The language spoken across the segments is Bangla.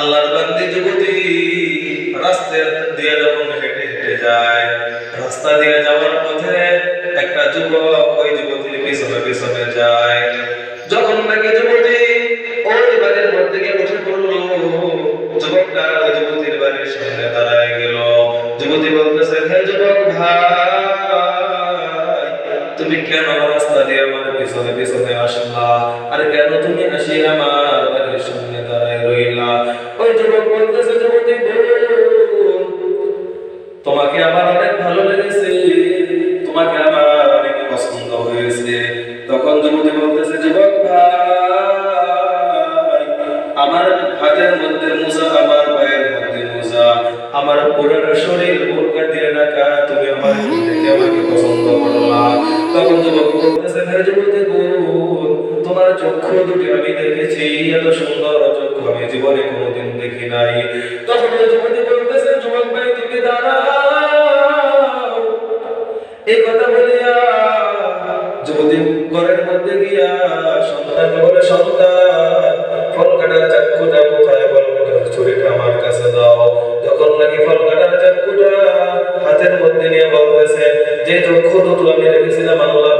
আল্লাহর বান্দি যুবতী, রাস্তা দিয়ে যখন হেঁটে হেঁটে যায়, রাস্তা দিয়ে যাওয়ার পথে একটা যুবক ওই যুবতীর পিছনে পিছনে যায়। যখন নাকি যুবতী ওই বাড়ির মধ্যে গিয়ে বসে পড়ল, যুবকটা ওই যুবতীর বাড়ির সামনে দাঁড়ায় গেল। যুবতী বলতেছে, হে যুবক ভাই, তুমি কেন রাস্তা দিয়ে আমার পিছনে পিছনে আসলা? আর কেন তুমি আসি আমার বাড়ির সামনে তোমাকে আমার অনেক ভালো লেগেছে। তোমাকে আমার অনেক পছন্দ হয়েছে। তখন যুবতী বলতেছে, যুবক ভাই, আমার হাতের মধ্যে মোজা, আমার পায়ের মধ্যে মোজা, আমার পুরো শরীর বোরকা দিয়ে রাখা, তুমি আমার দেখে আমাকে পছন্দ করলা তখন যুবক বলতেছে তোমার চক্ষু দুটি আমি দেখেছি, এত সুন্দর আমি জীবনে কোনোদিন দেখি নাই। তখন যুবতী বলতেছে যুবক ভাই, তুমি দাঁড়াও। এই কথা বলিয়া যুবতী ঘরের মধ্যে গিয়া সন্তানকে বলে, সন্তান, ফল কাটার চাক্ষুটা কোথায়? ফল কাটার ছুরিটা আমার কাছে দাও। যখন নাকি ফল কাটার চাক্ষুটা হাতের মধ্যে নিয়ে বলতেছে যে চক্ষু দুটো আমি রেখেছিলাম আল্লাহ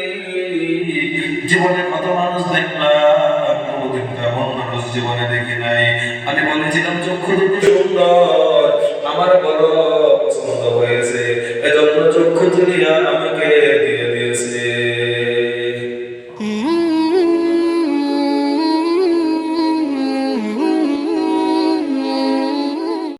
জীবনে কত মানুষ দেখলাম, কোনোদিন মানুষ জীবনে দেখি নাই। আমি বলেছিলাম, চক্ষু দুটো সুন্দর, আমার বড় পছন্দ হয়েছে। এজন্য চক্ষু তুলিয়া